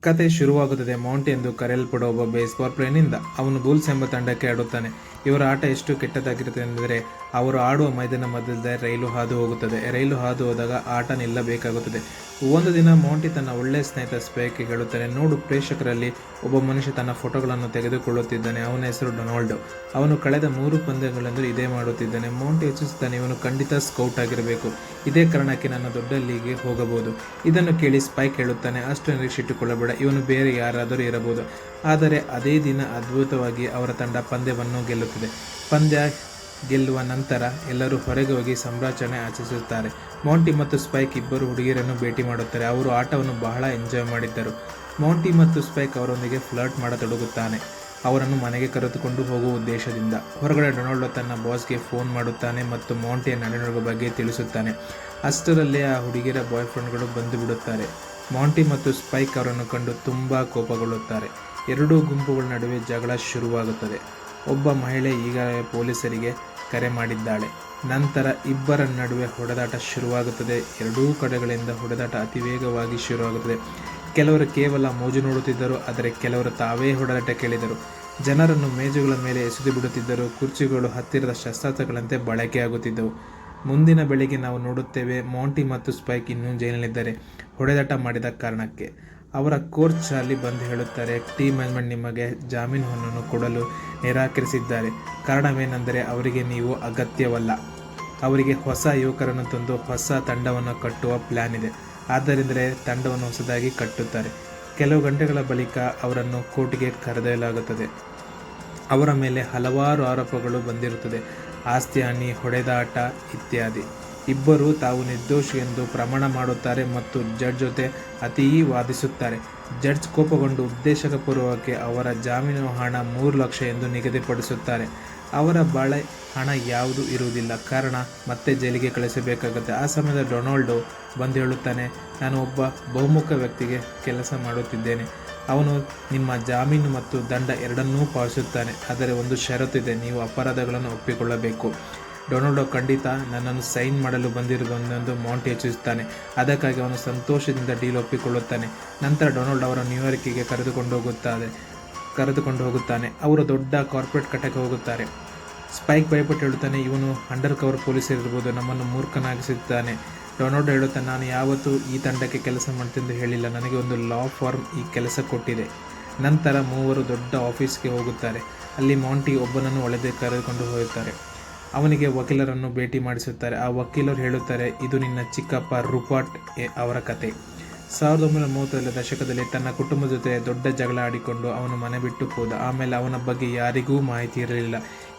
ಕತೆ ಶುರುವಾಗುತ್ತದೆ. ಮೌಂಟ್ ಎಂದು ಕರೆಯಲ್ಪಡುವ ಒಬ್ಬ ಬೇಸ್ಬಾಲ್ ಪ್ಲೇನಿಂದ ಅವನು ಬುಲ್ಸ್ ಎಂಬ ತಂಡಕ್ಕೆ ಆಡುತ್ತಾನೆ. ಇವರ ಆಟ ಎಷ್ಟು ಕೆಟ್ಟದಾಗಿರುತ್ತದೆ ಎಂದರೆ ಅವರು ಆಡುವ ಮೈದಾನ ಮಧ್ಯದಲ್ಲಿ ರೈಲು ಹಾದು ಹೋಗುತ್ತದೆ. ರೈಲು ಹಾದು ಹೋದಾಗ ಆಟ ನಿಲ್ಲಬೇಕಾಗುತ್ತದೆ. ಒಂದು ದಿನ ಮೌಂಟಿ ತನ್ನ ಒಳ್ಳೆಯ ಸ್ನೇಹಿತ ಸ್ಪೈಕ್ ಹೇಳುತ್ತಾನೆ ನೋಡು, ಪ್ರೇಕ್ಷಕರಲ್ಲಿ ಒಬ್ಬ ಮನುಷ್ಯ ತನ್ನ ಫೋಟೋಗಳನ್ನು ತೆಗೆದುಕೊಳ್ಳುತ್ತಿದ್ದಾನೆ. ಅವನ ಹೆಸರು ಡೊನಾಲ್ಡ್. ಅವನು ಕಳೆದ ಮೂರು ಪಂದ್ಯಗಳೆಂದು ಇದೇ ಮಾಡುತ್ತಿದ್ದಾನೆ. ಮೌಂಟಿ ಯೋಚಿಸುತ್ತಾನೆ, ಇವನು ಖಂಡಿತ ಸ್ಕೌಟ್ ಆಗಿರಬೇಕು. ಇದೇ ಕಾರಣಕ್ಕೆ ನನ್ನ ದೊಡ್ಡ ಲೀಗ್ಗೆ ಹೋಗಬಹುದು. ಇದನ್ನು ಕೇಳಿ ಸ್ಪೈಕ್ ಹೇಳುತ್ತಾನೆ ಅಷ್ಟು ನಿರೀಕ್ಷೆ ಇಟ್ಟುಕೊಳ್ಳಬೇಡ ಇವನು ಬೇರೆ ಯಾರಾದರೂ ಇರಬಹುದು. ಆದರೆ ಅದೇ ದಿನ ಅದ್ಭುತವಾಗಿ ಅವರ ತಂಡ ಪಂದ್ಯವನ್ನು ಗೆಲ್ಲುತ್ತದೆ. ಪಂದ್ಯ ಗೆಲ್ಲುವ ನಂತರ ಎಲ್ಲರೂ ಹೊರಗೆ ಹೋಗಿ ಸಂಭ್ರಾಚರಣೆ ಆಚರಿಸುತ್ತಾರೆ. ಮೌಂಟಿ ಮತ್ತು ಸ್ಪೈಕ್ ಇಬ್ಬರು ಹುಡುಗಿಯರನ್ನು ಭೇಟಿ ಮಾಡುತ್ತಾರೆ. ಅವರು ಆಟವನ್ನು ಬಹಳ ಎಂಜಾಯ್ ಮಾಡಿದ್ದರು. ಮೌಂಟಿ ಮತ್ತು ಸ್ಪೈಕ್ ಅವರೊಂದಿಗೆ ಫ್ಲರ್ಟ್ ಮಾಡತೊಡಗುತ್ತಾನೆ. ಅವರನ್ನು ಮನೆಗೆ ಕರೆದುಕೊಂಡು ಹೋಗುವ ಉದ್ದೇಶದಿಂದ. ಹೊರಗಡೆ ಡೊನಾಲ್ಡೋ ತನ್ನ ಬಾಸ್ಗೆ ಫೋನ್ ಮಾಡುತ್ತಾನೆ ಮತ್ತು ಮೌಂಟಿಯ ನಡೆನಡುವ ಬಗ್ಗೆ ತಿಳಿಸುತ್ತಾನೆ. ಅಷ್ಟರಲ್ಲೇ ಆ ಹುಡುಗಿಯರ ಬಾಯ್ ಫ್ರೆಂಡ್ಗಳು ಬಂದು ಬಿಡುತ್ತಾರೆ. ಮೌಂಟಿ ಮತ್ತು ಸ್ಪೈಕ್ ಅವರನ್ನು ಕಂಡು ತುಂಬ ಕೋಪಗೊಳ್ಳುತ್ತಾರೆ. ಎರಡೂ ಗುಂಪುಗಳ ನಡುವೆ ಜಗಳ ಶುರುವಾಗುತ್ತದೆ. ಒಬ್ಬ ಮಹಿಳೆ ಈಗಾಗಲೇ ಪೊಲೀಸರಿಗೆ ಕರೆ ಮಾಡಿದ್ದಾಳೆ. ನಂತರ ಇಬ್ಬರ ನಡುವೆ ಹೊಡೆದಾಟ ಶುರುವಾಗುತ್ತದೆ. ಎರಡೂ ಕಡೆಗಳಿಂದ ಹೊಡೆದಾಟ ಅತಿ ವೇಗವಾಗಿ ಶುರುವಾಗುತ್ತದೆ. ಕೆಲವರು ಕೇವಲ ಮೋಜು ನೋಡುತ್ತಿದ್ದರು, ಆದರೆ ಕೆಲವರು ತಾವೇ ಹೊಡೆದಾಟ ಕೇಳಿದರು. ಜನರನ್ನು ಮೇಜುಗಳ ಮೇಲೆ ಎಸೆದು ಬಿಡುತ್ತಿದ್ದರು. ಕುರ್ಚಿಗಳು ಹತ್ತಿರದ ಶಸ್ತ್ರಾಸ್ತ್ರಗಳಂತೆ ಬಳಕೆಯಾಗುತ್ತಿದ್ದವು ಮುಂದಿನ ಬೆಳಿಗ್ಗೆ ನಾವು ನೋಡುತ್ತೇವೆ, ಮೌಂಟಿ ಮತ್ತು ಸ್ಪೈಕ್ ಇನ್ನೂ ಜೈಲಿನಲ್ಲಿದ್ದಾರೆ. ಹೊಡೆದಾಟ ಮಾಡಿದ ಕಾರಣಕ್ಕೆ. ಅವರ ಕೋಚ್ ಅಲ್ಲಿ ಬಂದು ಹೇಳುತ್ತಾರೆ ಟೀಮ್ ಮ್ಯಾನೇಜ್ಮೆಂಟ್ ನಿಮಗೆ ಜಾಮೀನು ಹಣ್ಣನ್ನು ಕೊಡಲು ನಿರಾಕರಿಸಿದ್ದಾರೆ. ಕಾರಣವೇನೆಂದರೆ ಅವರಿಗೆ ನೀವು ಅಗತ್ಯವಲ್ಲ. ಅವರಿಗೆ ಹೊಸ ಯುವಕರನ್ನು ತಂದು ಹೊಸ ತಂಡವನ್ನು ಕಟ್ಟುವ ಪ್ಲ್ಯಾನ್ ಇದೆ. ಆದ್ದರಿಂದಲೇ ತಂಡವನ್ನು ಹೊಸದಾಗಿ ಕಟ್ಟುತ್ತಾರೆ. ಕೆಲವು ಗಂಟೆಗಳ ಬಳಿಕ ಅವರನ್ನು ಕೋರ್ಟ್ಗೆ ಕರೆದೊಯ್ಯಲಾಗುತ್ತದೆ. ಅವರ ಮೇಲೆ ಹಲವಾರು ಆರೋಪಗಳು ಬಂದಿರುತ್ತದೆ. ಆಸ್ತಿ, ಹಾನಿ, ಹೊಡೆದಾಟ ಇತ್ಯಾದಿ. ಇಬ್ಬರು ತಾವು ನಿರ್ದೋಷಿ ಎಂದು ಪ್ರಮಾಣ ಮಾಡುತ್ತಾರೆ ಮತ್ತು ಜಡ್ಜ್ ಜೊತೆ ಅತೀ ವಾದಿಸುತ್ತಾರೆ. ಜಡ್ಜ್ ಕೋಪಗೊಂಡು ಉದ್ದೇಶಪೂರ್ವಕವಾಗಿ ಅವರ ಜಾಮೀನು ಹಣ ಮೂರು ಲಕ್ಷ ಎಂದು ನಿಗದಿಪಡಿಸುತ್ತಾರೆ. ಅವರ ಬಾಳೆ ಹಣ ಯಾವುದು ಇರುವುದಿಲ್ಲ. ಕಾರಣ ಮತ್ತೆ ಜೈಲಿಗೆ ಕಳಿಸಬೇಕಾಗುತ್ತೆ. ಆ ಸಮಯದ ಡೊನಾಲ್ಡ್ ಬಂದು ಹೇಳುತ್ತಾನೆ, ನಾನು ಒಬ್ಬ ಬಹುಮುಖ ವ್ಯಕ್ತಿಗೆ ಕೆಲಸ ಮಾಡುತ್ತಿದ್ದೇನೆ. ಅವನು ನಿಮ್ಮ ಜಾಮೀನು ಮತ್ತು ದಂಡ ಎರಡನ್ನೂ ಪಾವತಿಸುತ್ತಾನೆ. ಆದರೆ ಒಂದು ಷರತ್ತಿದೆ ನೀವು ಅಪರಾಧಗಳನ್ನು ಒಪ್ಪಿಕೊಳ್ಳಬೇಕು. ಡೊನಾಲ್ಡೋ ಖಂಡಿತ ನನ್ನನ್ನು ಸೈನ್ ಮಾಡಲು ಬಂದಿರುವುದೆಂದು ಮೌಂಟ್ ಯೋಚಿಸುತ್ತಾನೆ ಅದಕ್ಕಾಗಿ ಅವನು ಸಂತೋಷದಿಂದ ಡೀಲ್ ಒಪ್ಪಿಕೊಳ್ಳುತ್ತಾನೆ. ನಂತರ ಡೊನಾಲ್ಡ್ ಅವರ ನ್ಯೂಯಾರ್ಕಿಗೆ ಕರೆದುಕೊಂಡು ಹೋಗುತ್ತಾರೆ. ಕರೆದುಕೊಂಡು ಹೋಗುತ್ತಾನೆ. ಅವರು ದೊಡ್ಡ ಕಾರ್ಪೊರೇಟ್ ಕಟ್ಟಕ್ಕೆ ಹೋಗುತ್ತಾರೆ. ಸ್ಪೈಕ್ ಭಯಪಟ್ಟು ಹೇಳುತ್ತಾನೆ, ಇವನು ಅಂಡರ್ ಕವರ್ ಪೊಲೀಸ್ ಇರಬಹುದು, ನಮ್ಮನ್ನು ಮೂರ್ಖನಾಗಿಸುತ್ತಾನೆ ಡೊನಾಲ್ಡ್ ಹೇಳುತ್ತಾನೆ, ನಾನು ಯಾವತ್ತೂ ಈ ತಂಡಕ್ಕೆ ಕೆಲಸ ಮಾಡ್ತೆಂದು ಹೇಳಿಲ್ಲ. ನನಗೆ ಒಂದು ಲಾ ಫಾರ್ಮ್ ಈ ಕೆಲಸ ಕೊಟ್ಟಿದೆ. ನಂತರ ಮೂವರು ದೊಡ್ಡ ಆಫೀಸ್ಗೆ ಹೋಗುತ್ತಾರೆ. ಅಲ್ಲಿ ಮೌಂಟಿ ಒಬ್ಬನನ್ನು ಒಳಗೆ ಕರೆದುಕೊಂಡು ಹೋಗುತ್ತಾರೆ. ಅವನಿಗೆ ವಕೀಲರನ್ನು ಭೇಟಿ ಮಾಡಿಸುತ್ತಾರೆ. ಆ ವಕೀಲರು ಹೇಳುತ್ತಾರೆ, ಇದು ನಿನ್ನ ಚಿಕ್ಕಪ್ಪ ರುಪಾಟ್ ಅವರ ಕತೆ. ಸಾವಿರದ ಒಂಬೈನೂರ ಮೂವತ್ತರ ದಶಕದಲ್ಲಿ ತನ್ನ ಕುಟುಂಬದ ಜೊತೆ ದೊಡ್ಡ ಜಗಳ ಆಡಿಕೊಂಡು ಅವನು ಮನೆ ಬಿಟ್ಟು ಹೋದ. ಆಮೇಲೆ ಅವನ ಬಗ್ಗೆ ಯಾರಿಗೂ ಮಾಹಿತಿ ಇರಲಿಲ್ಲ.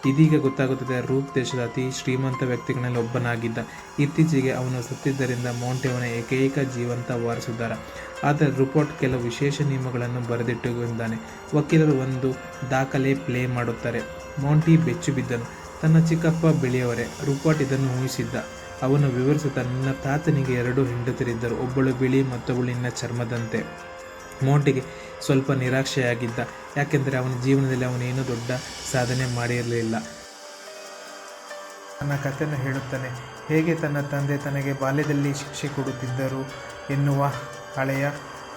ಇದೀಗ ಗೊತ್ತಾಗುತ್ತದೆ, ರೂಪ್ ದೇಶದ ಅತಿ ಶ್ರೀಮಂತ ವ್ಯಕ್ತಿಗಳಲ್ಲಿ ಒಬ್ಬನಾಗಿದ್ದ. ಇತ್ತೀಚೆಗೆ ಅವನು ಸತ್ತಿದ್ದರಿಂದ ಮೌಂಟಿ ಅವನ ಏಕೈಕ ಜೀವಂತ ವಾರಸುದಾರ. ಆದರೆ ರಿಪೋರ್ಟ್ ಕೆಲವು ವಿಶೇಷ ನಿಯಮಗಳನ್ನು ಬರೆದಿಟ್ಟುಕೊಂಡಿದ್ದಾನೆ. ವಕೀಲರು ಒಂದು ದಾಖಲೆ ಪ್ಲೇ ಮಾಡುತ್ತಾರೆ. ಮೌಂಟಿ ಬೆಚ್ಚು ಬಿದ್ದನು ತನ್ನ ಚಿಕ್ಕಪ್ಪ ಬಿಳಿಯವರೇ. ರೂಪಾಟ್ ಇದನ್ನು ಊಹಿಸಿದ್ದ. ಅವನು ವಿವರಿಸುತ್ತಾ, ನನ್ನ ತಾತನಿಗೆ ಎರಡು ಹೆಂಡತಿರಿದ್ದರು. ಒಬ್ಬಳು ಬಿಳಿ, ಮತ್ತೊಬ್ಬಳು ನಿನ್ನ ಚರ್ಮದಂತೆ. ಮೋಂಟಿಗೆ ಸ್ವಲ್ಪ ನಿರಾಶೆಯಾಗಿದ್ದ. ಯಾಕೆಂದರೆ ಅವನ ಜೀವನದಲ್ಲಿ ಅವನೇನು ದೊಡ್ಡ ಸಾಧನೆ ಮಾಡಿರಲಿಲ್ಲ. ತನ್ನ ಕಥೆಯನ್ನು ಹೇಳುತ್ತಾನೆ, ಹೇಗೆ ತನ್ನ ತಂದೆ ತನಗೆ ಬಾಲ್ಯದಲ್ಲಿ ಶಿಕ್ಷೆ ಕೊಡುತ್ತಿದ್ದರು ಎನ್ನುವ ಹಳೆಯ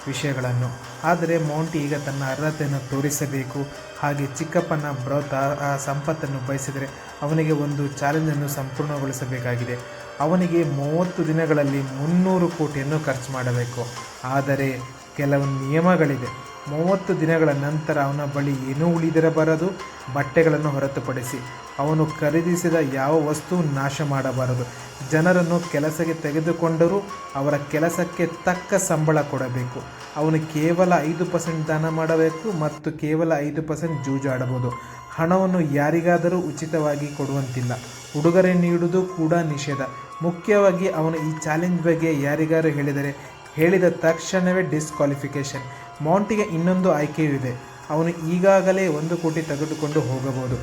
ವಿಷಯಗಳನ್ನು. ಆದರೆ ಮೌಂಟಿ ಈಗ ತನ್ನ ಅರ್ಹತೆಯನ್ನು ತೋರಿಸಬೇಕು. ಹಾಗೆ ಚಿಕ್ಕಪ್ಪನ ಬ್ರೋತ್, ಆ- ಸಂಪತ್ತನ್ನು ಬಯಸಿದರೆ ಅವನಿಗೆ ಒಂದು ಚಾಲೆಂಜನ್ನು ಸಂಪೂರ್ಣಗೊಳಿಸಬೇಕಾಗಿದೆ. ಅವನಿಗೆ ಮೂವತ್ತು ದಿನಗಳಲ್ಲಿ ಮುನ್ನೂರು ಕೋಟಿಯನ್ನು ಖರ್ಚು ಮಾಡಬೇಕು. ಆದರೆ ಕೆಲವು ನಿಯಮಗಳಿದೆ. ಮೂವತ್ತು ದಿನಗಳ ನಂತರ ಅವನ ಬಳಿ ಏನೂ ಉಳಿದಿರಬಾರದು ಬಟ್ಟೆಗಳನ್ನು ಹೊರತುಪಡಿಸಿ. ಅವನು ಖರೀದಿಸಿದ ಯಾವ ವಸ್ತು ನಾಶ ಮಾಡಬಾರದು. ಜನರನ್ನು ಕೆಲಸಕ್ಕೆ ತೆಗೆದುಕೊಂಡರೂ ಅವರ ಕೆಲಸಕ್ಕೆ ತಕ್ಕ ಸಂಬಳ ಕೊಡಬೇಕು. ಅವನು ಕೇವಲ ಐದು ಪರ್ಸೆಂಟ್ ದಾನ ಮಾಡಬೇಕು ಮತ್ತು ಕೇವಲ ಐದು ಪರ್ಸೆಂಟ್ ಜೂಜಾಡಬಹುದು. ಹಣವನ್ನು ಯಾರಿಗಾದರೂ ಉಚಿತವಾಗಿ ಕೊಡುವಂತಿಲ್ಲ. ಉಡುಗೊರೆ ನೀಡುವುದು ಕೂಡ ನಿಷೇಧ. ಮುಖ್ಯವಾಗಿ ಅವನು ಈ ಚಾಲೆಂಜ್ ಬಗ್ಗೆ ಯಾರಿಗಾರು ಹೇಳಿದರೆ, ಹೇಳಿದ ತಕ್ಷಣವೇ ಡಿಸ್ಕ್ವಾಲಿಫಿಕೇಶನ್ ಮೌಂಟಿಗೆ ಇನ್ನೊಂದು ಆಯ್ಕೆಯೂ ಇದೆ. ಅವನು ಈಗಾಗಲೇ ಒಂದು ಕೋಟಿ ತೆಗೆದುಕೊಂಡು ಹೋಗಬಹುದು.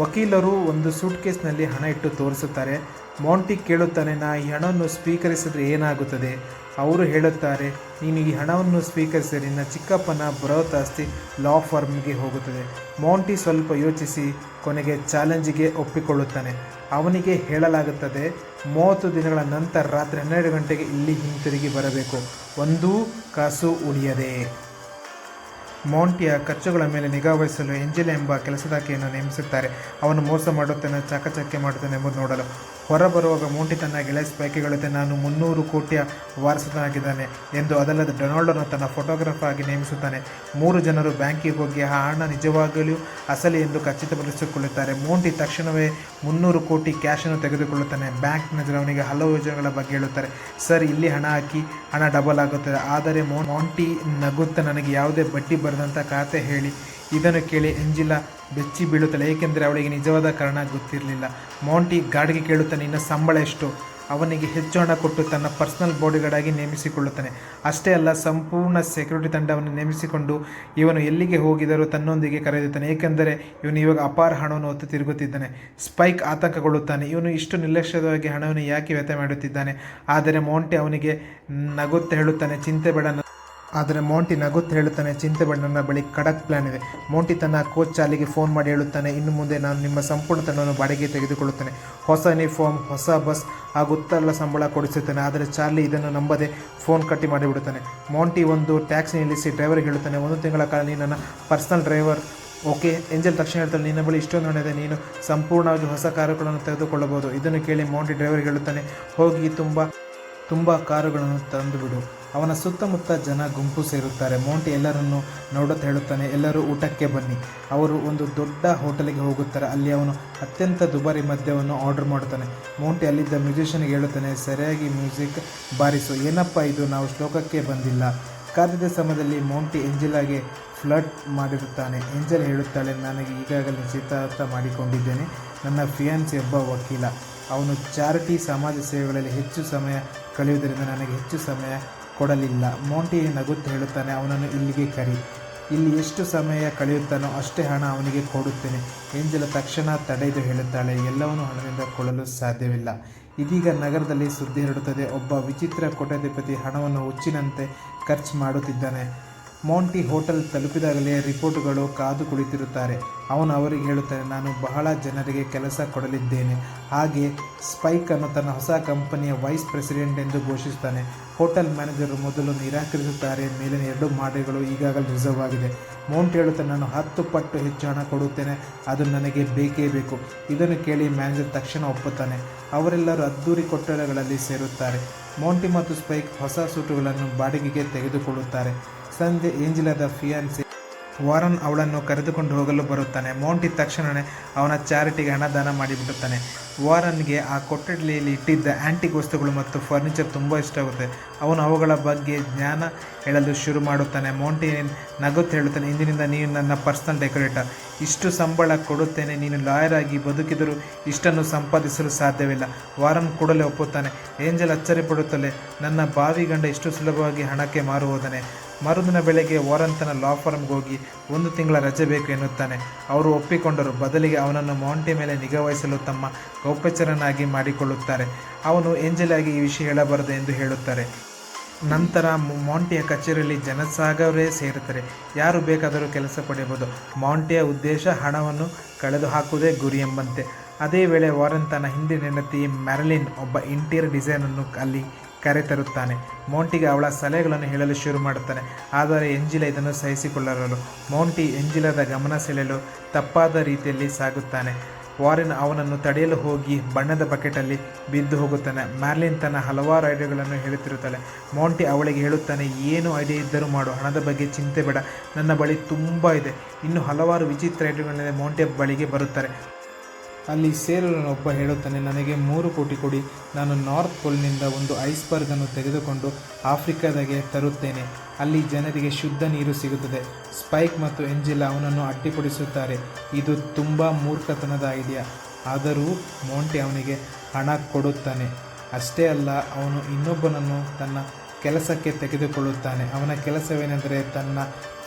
ವಕೀಲರು ಒಂದು ಸೂಟ್ ಕೇಸ್ನಲ್ಲಿ ಹಣ ಇಟ್ಟು ತೋರಿಸುತ್ತಾರೆ. ಮೌಂಟಿ ಕೇಳುತ್ತಾನೆ, ನಾ ಈ ಹಣವನ್ನು ಸ್ವೀಕರಿಸಿದರೆ ಏನಾಗುತ್ತದೆ? ಅವರು ಹೇಳುತ್ತಾರೆ, ನೀನು ಈ ಹಣವನ್ನು ಸ್ವೀಕರಿಸಿದರೆ ನಿನ್ನ ಚಿಕ್ಕಪ್ಪನ ಬೃಹತ್ ಆಸ್ತಿ ಲಾ ಫರ್ಮ್ಗೆ ಹೋಗುತ್ತದೆ. ಮೌಂಟಿ ಸ್ವಲ್ಪ ಯೋಚಿಸಿ ಕೊನೆಗೆ ಚಾಲೆಂಜಿಗೆ ಒಪ್ಪಿಕೊಳ್ಳುತ್ತಾನೆ. ಅವನಿಗೆ ಹೇಳಲಾಗುತ್ತದೆ, ಮೂವತ್ತು ದಿನಗಳ ನಂತರ ರಾತ್ರಿ ಹನ್ನೆರಡು ಗಂಟೆಗೆ ಇಲ್ಲಿ ಹಿಂತಿರುಗಿ ಬರಬೇಕು. ಒಂದೂ ಕಾಸು ಉಳಿಯದೆ. ಮೌಂಟಿಯ ಖರ್ಚುಗಳ ಮೇಲೆ ನಿಗಾವಹಿಸಲು ಎಂಜಿಲ್ ಎಂಬ ಕೆಲಸದಾಕೆಯನ್ನು ನೇಮಿಸುತ್ತಾರೆ. ಅವನು ಮೋಸ ಮಾಡುತ್ತಾನೆ, ಚಾಕಚಕ್ಯ ಮಾಡುತ್ತಾನೆ ಎಂಬುದು ನೋಡಲು. ಹೊರಬರುವಾಗ ಮೌಂಟಿ ತನ್ನ ಗೆಳೆಯ ಸ್ಪೈಕ್ಗೆ ಹೇಳುತ್ತೆ ನಾನು ಮುನ್ನೂರು ಕೋಟಿಯ ವಾರಸನಾಗಿದ್ದಾನೆ ಎಂದು ಅದಲ್ಲದೆ ಡೊನಾಲ್ಡನ್ನು ತನ್ನ ಫೋಟೋಗ್ರಾಫರ್ ಆಗಿ ನೇಮಿಸುತ್ತಾನೆ. ಮೂರು ಜನರು ಬ್ಯಾಂಕಿಗೆ ಹೋಗಿ, ಆ ಹಣ ನಿಜವಾಗಲೂ ಅಸಲಿ ಎಂದು ಖಚಿತಪಡಿಸಿಕೊಳ್ಳುತ್ತಾರೆ. ಮೋಂಟಿ ತಕ್ಷಣವೇ ಮುನ್ನೂರು ಕೋಟಿ ಕ್ಯಾಶನ್ನು ತೆಗೆದುಕೊಳ್ಳುತ್ತಾನೆ. ಬ್ಯಾಂಕ್ ಮ್ಯಾನೇಜರ್ ಅವನಿಗೆ ಹಲವು ಯೋಜನೆಗಳ ಬಗ್ಗೆ ಹೇಳುತ್ತಾರೆ. ಸರ್, ಇಲ್ಲಿ ಹಣ ಹಾಕಿ, ಹಣ ಡಬಲ್ ಆಗುತ್ತದೆ. ಆದರೆ ಮೌಂಟಿ ನಗುತ್ತಾ ನನಗೆ ಯಾವುದೇ ಬಡ್ಡಿ ಬರೆದಂಥ ಖಾತೆ ಹೇಳಿ. ಇದನ್ನು ಕೇಳಿ ಎಂಜಿಲ ಬೆಚ್ಚಿ ಬೀಳುತ್ತಾಳೆ, ಏಕೆಂದರೆ ಅವಳಿಗೆ ನಿಜವಾದ ಕಾರಣ ಗೊತ್ತಿರಲಿಲ್ಲ. ಮೌಂಟಿ ಗಾಡಿಗೆ ಕೇಳುತ್ತಾನೆ, ನಿನ್ನ ಸಂಬಳ ಎಷ್ಟು? ಅವನಿಗೆ ಹೆಚ್ಚು ಹಣ ಕೊಟ್ಟು ತನ್ನ ಪರ್ಸನಲ್ ಬಾಡಿಗಾರ್ಡಾಗಿ ನೇಮಿಸಿಕೊಳ್ಳುತ್ತಾನೆ. ಅಷ್ಟೇ ಅಲ್ಲ, ಸಂಪೂರ್ಣ ಸೆಕ್ಯೂರಿಟಿ ತಂಡವನ್ನು ನೇಮಿಸಿಕೊಂಡು ಇವನು ಎಲ್ಲಿಗೆ ಹೋಗಿದರೂ ತನ್ನೊಂದಿಗೆ ಕರೆಯುತ್ತಾನೆ ಏಕೆಂದರೆ ಇವನು ಇವಾಗ ಅಪಾರ ಹಣವನ್ನು ಹೊತ್ತು ತಿರುಗುತ್ತಿದ್ದಾನೆ. ಸ್ಪೈಕ್ ಆತಂಕಗೊಳ್ಳುತ್ತಾನೆ, ಇವನು ಇಷ್ಟು ನಿರ್ಲಕ್ಷ್ಯವಾಗಿ ಹಣವನ್ನು ಯಾಕೆ ವ್ಯಥೆ ಮಾಡುತ್ತಿದ್ದಾನೆ? ಆದರೆ ಮೌಂಟೆ ಅವನಿಗೆ ನಗುತ್ತ ಹೇಳುತ್ತಾನೆ, ಚಿಂತೆ ಬೇಡ ಆದರೆ ಮೌಂಟಿ ನಗುತ್ತಾ ಹೇಳುತ್ತಾನೆ, ಚಿಂತೆ ಬೇಡ, ನನ್ನ ಬಳಿ ಖಡಕ್ ಪ್ಲಾನ್ ಇದೆ. ಮೌಂಟಿ ತನ್ನ ಕೋಚ್ ಚಾಲಿಗೆ ಫೋನ್ ಮಾಡಿ ಹೇಳುತ್ತಾನೆ, ಇನ್ನು ಮುಂದೆ ನಾನು ನಿಮ್ಮ ಸಂಪೂರ್ಣ ತಂಡವನ್ನು ಬಾಡಿಗೆ ತೆಗೆದುಕೊಳ್ಳುತ್ತೇನೆ. ಹೊಸ ಯೂನಿಫಾರ್ಮ್ ಹೊಸ ಬಸ್ ಹಾಗೂ ಉತ್ತರಲ್ಲ ಸಂಬಳ ಕೊಡಿಸುತ್ತಾನೆ, ಆದರೆ ಚಾರ್ಲಿ ಇದನ್ನು ನಂಬದೆ ಫೋನ್ ಕಟ್ಟಿ ಮಾಡಿಬಿಡುತ್ತಾನೆ. ಮೌಂಟಿ ಒಂದು ಟ್ಯಾಕ್ಸಿ ನಿಲ್ಲಿಸಿ ಡ್ರೈವರ್ಗೆ ಹೇಳುತ್ತಾನೆ, ಒಂದು ತಿಂಗಳ ಕಾಲ ನೀನು ನನ್ನ ಪರ್ಸನಲ್ ಡ್ರೈವರ್ ಓಕೆ ಎಂಜಲ್ ತಕ್ಷಣ ಹೇಳ್ತಾನೆ, ನಿನ್ನ ಬಳಿ ಇಷ್ಟೊಂದು ಹಣ ಇದೆ, ನೀನು ಸಂಪೂರ್ಣವಾಗಿ ಹೊಸ ಕಾರುಗಳನ್ನು ತೆಗೆದುಕೊಳ್ಳಬಹುದು. ಇದನ್ನು ಕೇಳಿ ಮೌಂಟಿ ಡ್ರೈವರ್ಗೆ ಹೇಳುತ್ತಾನೆ, ಹೋಗಿ, ತುಂಬ ತುಂಬ ಕಾರುಗಳನ್ನು ತಂದುಬಿಡು. ಅವನ ಸುತ್ತಮುತ್ತ ಜನ ಗುಂಪು ಸೇರುತ್ತಾರೆ. ಮೌಂಟಿ ಎಲ್ಲರನ್ನು ನೋಡುತ್ತಾ ಹೇಳುತ್ತಾನೆ, ಎಲ್ಲರೂ ಊಟಕ್ಕೆ ಬನ್ನಿ. ಅವರು ಒಂದು ದೊಡ್ಡ ಹೋಟೆಲ್ಗೆ ಹೋಗುತ್ತಾರೆ. ಅಲ್ಲಿ ಅವನು ಅತ್ಯಂತ ದುಬಾರಿ ಮದ್ಯವನ್ನು ಆರ್ಡರ್ ಮಾಡುತ್ತಾನೆ. ಮೌಂಟಿ ಅಲ್ಲಿದ್ದ ಮ್ಯೂಸಿಷಿಯನ್ಗೆ ಹೇಳುತ್ತಾನೆ, ಸರಿಯಾಗಿ ಮ್ಯೂಸಿಕ್ ಬಾರಿಸು. ಏನಪ್ಪ ಇದು? ನಾವು ಶ್ಲೋಕಕ್ಕೆ ಬಂದಿಲ್ಲ. ಕಾದಿದ್ದ ಸಮಯದಲ್ಲಿ ಮೌಂಟಿ ಎಂಜಿಲಾಗೆ ಫ್ಲಡ್ ಮಾಡಿರುತ್ತಾನೆ. ಎಂಜಲ್ ಹೇಳುತ್ತಾಳೆ, ನನಗೆ ಈಗಾಗಲೇ ನಿಶ್ಚಿತಾರ್ಥ ಮಾಡಿಕೊಂಡಿದ್ದೇನೆ. ನನ್ನ ಫಿಯಾನ್ಸಿ ಒಬ್ಬ ವಕೀಲ. ಅವನು ಚಾರಿಟಿ, ಸಮಾಜ ಸೇವೆಗಳಲ್ಲಿ ಹೆಚ್ಚು ಸಮಯ ಕಳೆಯುವುದರಿಂದ ನನಗೆ ಹೆಚ್ಚು ಸಮಯ ಕೊಡಲಿಲ್ಲ. ಮೋಂಟಿ ನಗುತ್ತ ಹೇಳುತ್ತಾನೆ, ಅವನನ್ನು ಇಲ್ಲಿಗೆ ಕರಿ. ಇಲ್ಲಿ ಎಷ್ಟು ಸಮಯ ಕಳೆಯುತ್ತಾನೋ ಅಷ್ಟೇ ಹಣ ಅವನಿಗೆ ಕೊಡುತ್ತೇನೆ. ಏಂಜಲ ತಕ್ಷಣ ತಡೆದು ಹೇಳುತ್ತಾಳೆ, ಎಲ್ಲವನ್ನೂ ಹಣದಿಂದ ಕೊಡಲು ಸಾಧ್ಯವಿಲ್ಲ. ಇದೀಗ ನಗರದಲ್ಲಿ ಸುದ್ದಿ ಹರಡುತ್ತದೆ. ಒಬ್ಬ ವಿಚಿತ್ರ ಕೋಟ್ಯಾಧಿಪತಿ ಹಣವನ್ನು ಹುಚ್ಚಿನಂತೆ ಖರ್ಚು ಮಾಡುತ್ತಿದ್ದಾನೆ. ಮೌಂಟಿ ಹೋಟೆಲ್ ತಲುಪಿದಾಗಲೇ ರಿಪೋರ್ಟ್ಗಳು ಕಾದು ಕುಳಿತಿರುತ್ತಾರೆ. ಅವನು ಅವರಿಗೆ ಹೇಳುತ್ತಾನೆ, ನಾನು ಬಹಳ ಜನರಿಗೆ ಕೆಲಸ ಕೊಡಲಿದ್ದೇನೆ. ಹಾಗೆ ಸ್ಪೈಕ್ ಅನ್ನು ತನ್ನ ಹೊಸ ಕಂಪನಿಯ ವೈಸ್ ಪ್ರೆಸಿಡೆಂಟ್ ಎಂದು ಘೋಷಿಸುತ್ತಾನೆ. ಹೋಟೆಲ್ ಮ್ಯಾನೇಜರ್ ಮೊದಲು ನಿರಾಕರಿಸುತ್ತಾರೆ. ಮೇಲಿನ ಎರಡು ಮಾಡೆಗಳು ಈಗಾಗಲೇ ರಿಸರ್ವ್ ಆಗಿದೆ. ಮೌಂಟ್ ಹೇಳುತ್ತಾನೆ, ನಾನು ಹತ್ತು ಪಟ್ಟು ಹೆಚ್ಚು ಹಣ ಕೊಡುತ್ತೇನೆ. ಅದು ನನಗೆ ಬೇಕೇ ಬೇಕು. ಇದನ್ನು ಕೇಳಿ ಮ್ಯಾನೇಜರ್ ತಕ್ಷಣ ಒಪ್ಪುತ್ತಾನೆ. ಅವರೆಲ್ಲರೂ ಅದ್ದೂರಿ ಕೊಠಡಿಗಳಲ್ಲಿ ಸೇರುತ್ತಾರೆ. ಮೌಂಟಿ ಮತ್ತು ಸ್ಪೈಕ್ ಹೊಸ ಸೂಟುಗಳನ್ನು ಬಾಡಿಗೆಗೆ ತೆಗೆದುಕೊಳ್ಳುತ್ತಾರೆ. ಸಂಜೆ ಏಂಜಿಲಾದ ಫಿಯಾನ್ಸಿ ವಾರನ್ ಅವಳನ್ನು ಕರೆದುಕೊಂಡು ಹೋಗಲು ಬರುತ್ತಾನೆ. ಮೌಂಟಿ ತಕ್ಷಣವೇ ಅವನ ಚಾರಿಟಿಗೆ ಹಣ ದಾನ ಮಾಡಿಬಿಡುತ್ತಾನೆ. ವಾರನ್ಗೆ ಆ ಕೊಠಡಿಯಲ್ಲಿ ಇಟ್ಟಿದ್ದ ಆ್ಯಂಟಿಕ್ ವಸ್ತುಗಳು ಮತ್ತು ಫರ್ನಿಚರ್ ತುಂಬ ಇಷ್ಟವಾಗುತ್ತೆ. ಅವನು ಅವುಗಳ ಬಗ್ಗೆ ಜ್ಞಾನ ಹೇಳಲು ಶುರು ಮಾಡುತ್ತಾನೆ. ಮೌಂಟಿ ನಗುತ್ತ ಹೇಳುತ್ತಾನೆ, ಇಂದಿನಿಂದ ನೀನು ನನ್ನ ಪರ್ಸನಲ್ ಡೆಕೋರೇಟರ್. ಇಷ್ಟು ಸಂಬಳ ಕೊಡುತ್ತೇನೆ. ನೀನು ಲಾಯರ್ ಆಗಿ ಬದುಕಿದರೂ ಇಷ್ಟನ್ನು ಸಂಪಾದಿಸಲು ಸಾಧ್ಯವಿಲ್ಲ ವಾರನ್ ಕೂಡಲೇ ಒಪ್ಪುತ್ತಾನೆ, ಏಂಜಲ್ ಅಚ್ಚರಿಪಡುತ್ತಲೇ ನನ್ನ ಬಾವಿ ಗಂಡ ಇಷ್ಟು ಸುಲಭವಾಗಿ ಹಣಕ್ಕೆ ಮಾರುವುದನೆ ಮರುದಿನ ಬೆಳಗ್ಗೆ ವಾರಂತನ ಲಾ ಫಾರ್ಮ್ಗೆ ಹೋಗಿ ಒಂದು ತಿಂಗಳ ರಜೆ ಬೇಕು ಎನ್ನುತ್ತಾನೆ. ಅವರು ಒಪ್ಪಿಕೊಂಡರು. ಬದಲಿಗೆ ಅವನನ್ನು ಮೌಂಟಿ ಮೇಲೆ ನಿಗಾವಹಿಸಲು ತಮ್ಮ ಗೌಪ್ಯಚರನಾಗಿ ಮಾಡಿಕೊಳ್ಳುತ್ತಾರೆ. ಅವನು ಎಂಜಲಾಗಿ ಈ ವಿಷಯ ಹೇಳಬಾರದು ಎಂದು ಹೇಳುತ್ತಾರೆ. ನಂತರ ಮೌಂಟಿಯ ಕಚೇರಿಯಲ್ಲಿ ಜನಸಾಗರೇ ಸೇರುತ್ತಾರೆ ಯಾರು ಬೇಕಾದರೂ ಕೆಲಸ ಪಡೆಯಬಹುದು. ಮೌಂಟಿಯ ಉದ್ದೇಶ ಹಣವನ್ನು ಕಳೆದು ಹಾಕುವುದೇ ಗುರಿ ಎಂಬಂತೆ. ಅದೇ ವೇಳೆ ವಾರನ್ ತನ್ನ ಹಿಂದಿನ ಹೆಂಡತಿ ಮ್ಯಾರಲಿನ್ ಒಬ್ಬ ಇಂಟೀರಿಯರ್ ಡಿಸೈನನ್ನು ಅಲ್ಲಿ ಕರೆತರುತ್ತಾನೆ. ಮೌಂಟಿಗೆ ಅವಳ ಸಲಹೆಗಳನ್ನು ಹೇಳಲು ಶುರು ಮಾಡುತ್ತಾನೆ. ಆದರೆ ಎಂಜಿಲ ಇದನ್ನು ಸಹಿಸಿಕೊಳ್ಳರಲು. ಮೌಂಟಿ ಎಂಜಿಲದ ಗಮನ ಸೆಳೆಯಲು ತಪ್ಪಾದ ರೀತಿಯಲ್ಲಿ ಸಾಗುತ್ತಾನೆ. ವಾರಿನ್ ಅವನನ್ನು ತಡೆಯಲು ಹೋಗಿ ಬಣ್ಣದ ಬಕೆಟಲ್ಲಿ ಬಿದ್ದು ಹೋಗುತ್ತಾನೆ. ಮ್ಯಾರ್ಲಿನ್ ತನ್ನ ಹಲವಾರು ಐಡಿಯಾಗಳನ್ನು ಹೇಳುತ್ತಿರುತ್ತಾಳೆ. ಮೌಂಟಿ ಅವಳಿಗೆ ಹೇಳುತ್ತಾನೆ, ಏನು ಐಡಿಯಾ ಇದ್ದರೂ ಮಾಡು. ಹಣದ ಬಗ್ಗೆ ಚಿಂತೆ ಬೇಡ. ನನ್ನ ಬಳಿ ತುಂಬ ಇದೆ. ಇನ್ನು ಹಲವಾರು ವಿಚಿತ್ರ ಐಡಿಯಾಗಳಿಂದ ಮೌಂಟಿ ಬಳಿಗೆ ಬರುತ್ತಾರೆ. ಅಲ್ಲಿ ಸೇರಲು ಒಬ್ಬ ಹೇಳುತ್ತಾನೆ, ನನಗೆ ಮೂರು ಕೋಟಿ ಕೊಡಿ, ನಾನು ನಾರ್ತ್ ಪೋಲ್ನಿಂದ ಒಂದು ಐಸ್ಬರ್ಗನ್ನು ತೆಗೆದುಕೊಂಡು ಆಫ್ರಿಕಾದಾಗೆ ತರುತ್ತೇನೆ. ಅಲ್ಲಿ ಜನರಿಗೆ ಶುದ್ಧ ನೀರು ಸಿಗುತ್ತದೆ. ಸ್ಪೈಕ್ ಮತ್ತು ಎಂಜಿಲ ಅವನನ್ನು ಅಟ್ಟಿಪಡಿಸುತ್ತಾರೆ ಇದು ತುಂಬ ಮೂರ್ಖತನದ ಐಡಿಯಾ. ಆದರೂ ಮೋಂಟಿ ಅವನಿಗೆ ಹಣ ಕೊಡುತ್ತಾನೆ. ಅಷ್ಟೇ ಅಲ್ಲ, ಅವನು ಇನ್ನೊಬ್ಬನನ್ನು ತನ್ನ ಕೆಲಸಕ್ಕೆ ತೆಗೆದುಕೊಳ್ಳುತ್ತಾನೆ. ಅವನ ಕೆಲಸವೇನೆಂದರೆ ತನ್ನ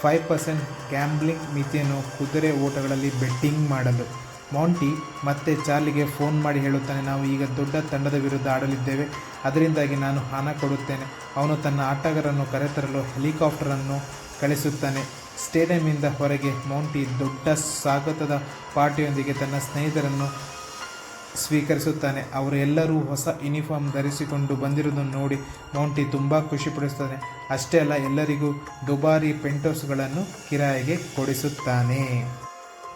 ಫೈವ್ ಪರ್ಸೆಂಟ್ ಗ್ಯಾಂಬ್ಲಿಂಗ್ ಮಿತಿಯನ್ನು ಕುದುರೆ ಓಟಗಳಲ್ಲಿ ಬೆಟ್ಟಿಂಗ್ ಮಾಡಲು. ಮೌಂಟಿ ಮತ್ತೆ ಚಾರ್ಲಿಗೆ ಫೋನ್ ಮಾಡಿ ಹೇಳುತ್ತಾನೆ, ನಾವು ಈಗ ದೊಡ್ಡ ತಂಡದ ವಿರುದ್ಧ ಆಡಲಿದ್ದೇವೆ. ಅದರಿಂದಾಗಿ ನಾನು ಹಣ ಕೊಡುತ್ತೇನೆ. ಅವನು ತನ್ನ ಆಟಗಾರರನ್ನು ಕರೆತರಲು ಹೆಲಿಕಾಪ್ಟರನ್ನು ಕಳಿಸುತ್ತಾನೆ. ಸ್ಟೇಡಿಯಂನಿಂದ ಹೊರಗೆ ಮೌಂಟಿ ದೊಡ್ಡ ಸ್ವಾಗತದ ಪಾರ್ಟಿಯೊಂದಿಗೆ ತನ್ನ ಸ್ನೇಹಿತರನ್ನು ಸ್ವೀಕರಿಸುತ್ತಾನೆ. ಅವರು ಎಲ್ಲರೂ ಹೊಸ ಯೂನಿಫಾರ್ಮ್ ಧರಿಸಿಕೊಂಡು ಬಂದಿರುವುದನ್ನು ನೋಡಿ ಮೌಂಟಿ ತುಂಬ ಖುಷಿಪಡಿಸುತ್ತಾನೆ. ಅಷ್ಟೇ ಅಲ್ಲ, ಎಲ್ಲರಿಗೂ ದುಬಾರಿ ಪೆಂಟೋಸ್ಗಳನ್ನು ಕಿರಾಯಿಗೆ ಕೊಡಿಸುತ್ತಾನೆ.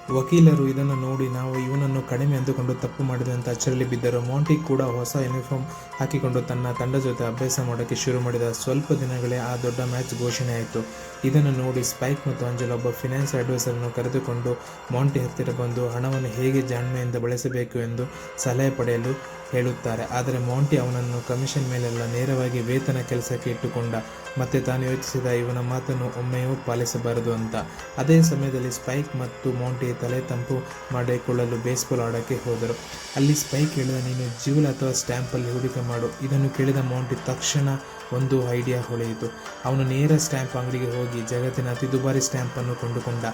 ವಕೀಲರು ಇದನ್ನು ನೋಡಿ ನಾವು ಇವನನ್ನು ಕಡಿಮೆ ಅಂದುಕೊಂಡು ತಪ್ಪು ಮಾಡಿದೆ ಅಂತ ಅಚ್ಚರಲ್ಲಿ ಬಿದ್ದರು. ಮೌಂಟಿ ಕೂಡ ಹೊಸ ಯೂನಿಫಾರ್ಮ್ ಹಾಕಿಕೊಂಡು ತನ್ನ ತಂಡ ಜೊತೆ ಅಭ್ಯಾಸ ಮಾಡೋಕ್ಕೆ ಶುರು ಮಾಡಿದ ಸ್ವಲ್ಪ ದಿನಗಳೇ ಆ ದೊಡ್ಡ ಮ್ಯಾಚ್ ಘೋಷಣೆ ಆಯಿತು ಇದನ್ನು ನೋಡಿ ಸ್ಪೈಕ್ ಮತ್ತು ಅಂಜಲ್ ಒಬ್ಬ ಫಿನಾನ್ಸ್ ಅಡ್ವೈಸರನ್ನು ಕರೆದುಕೊಂಡು ಮೌಂಟಿ ಹತ್ತಿರ ಬಂದು ಹಣವನ್ನು ಹೇಗೆ ಜಾಣ್ಮೆಯಿಂದ ಬಳಸಬೇಕು ಎಂದು ಸಲಹೆ ಪಡೆಯಲು ಹೇಳುತ್ತಾರೆ. ಆದರೆ ಮೌಂಟಿ ಅವನನ್ನು ಕಮಿಷನ್ ಮೇಲೆಲ್ಲ ನೇರವಾಗಿ ವೇತನ ಕೆಲಸಕ್ಕೆ ಇಟ್ಟುಕೊಂಡ. ಮತ್ತೆ ತಾನು ಯೋಚಿಸಿದ ಇವನ ಮಾತನ್ನು ಒಮ್ಮೆಯೂ ಪಾಲಿಸಬಾರದು ಅಂತ. ಅದೇ ಸಮಯದಲ್ಲಿ ಸ್ಪೈಕ್ ಮತ್ತು ಮೌಂಟಿ ತಲೆ ತಂಪು ಮಾಡಿಕೊಳ್ಳಲು ಬೇಸ್ಬಾಲ್ ಆಡೋಕ್ಕೆ ಹೋದರು. ಅಲ್ಲಿ ಸ್ಪೈಕ್ ಹೇಳಿದ, ನೀನು ಜೀವಲ್ ಅಥವಾ ಸ್ಟ್ಯಾಂಪಲ್ಲಿ ಹೂಡಿಕೆ ಮಾಡು. ಇದನ್ನು ಕೇಳಿದ ಮೌಂಟಿ ತಕ್ಷಣ ಒಂದು ಐಡಿಯಾ ಹೊಳೆಯಿತು. ಅವನು ನೇರ ಸ್ಟ್ಯಾಂಪ್ ಅಂಗಡಿಗೆ ಹೋಗಿ ಜಗತ್ತಿನ ಅತಿ ದುಬಾರಿ ಸ್ಟ್ಯಾಂಪನ್ನು ಕೊಂಡುಕೊಂಡ.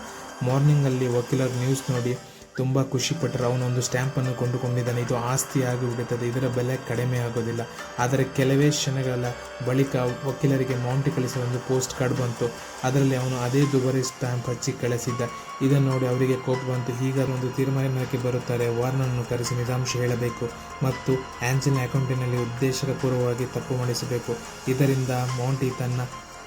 ಮಾರ್ನಿಂಗಲ್ಲಿ ವಕೀಲರ್ ನ್ಯೂಸ್ ನೋಡಿ ತುಂಬ ಖುಷಿಪಟ್ಟರು ಅವನೊಂದು ಸ್ಟ್ಯಾಂಪನ್ನು ಕೊಂಡುಕೊಂಡಿದ್ದಾನೆ. ಇದು ಆಸ್ತಿಯಾಗಿ ಆಗಿಬಿಡುತ್ತದೆ ಇದರ ಬೆಲೆ ಕಡಿಮೆ ಆಗೋದಿಲ್ಲ. ಆದರೆ ಕೆಲವೇ ಕ್ಷಣಗಳ ಬಳಿಕ ವಕೀಲರಿಗೆ ಮೌಂಟಿ ಕಳಿಸಿದ ಒಂದು ಪೋಸ್ಟ್ ಕಾರ್ಡ್ ಬಂತು. ಅದರಲ್ಲಿ ಅವನು ಅದೇ ದುಬಾರಿ ಸ್ಟ್ಯಾಂಪ್ ಹಚ್ಚಿ ಕಳಿಸಿದ್ದ. ಇದನ್ನು ನೋಡಿ ಅವರಿಗೆ ಕೋಪ ಬಂತು. ಹೀಗಾದ್ರೂ ಒಂದು ತೀರ್ಮಾನಕ್ಕೆ ಬರುತ್ತಾರೆ. ವಾರ್ನನ್ನು ಕರೆಸಿ ನಿಜಾಂಶ ಹೇಳಬೇಕು ಮತ್ತು ಆ್ಯಂಜಿನ್ ಅಕೌಂಟಿನಲ್ಲಿ ಉದ್ದೇಶಪೂರ್ವವಾಗಿ ತಪ್ಪು ಮಾಡಿಸಬೇಕು. ಇದರಿಂದ ಮೌಂಟಿ ತನ್ನ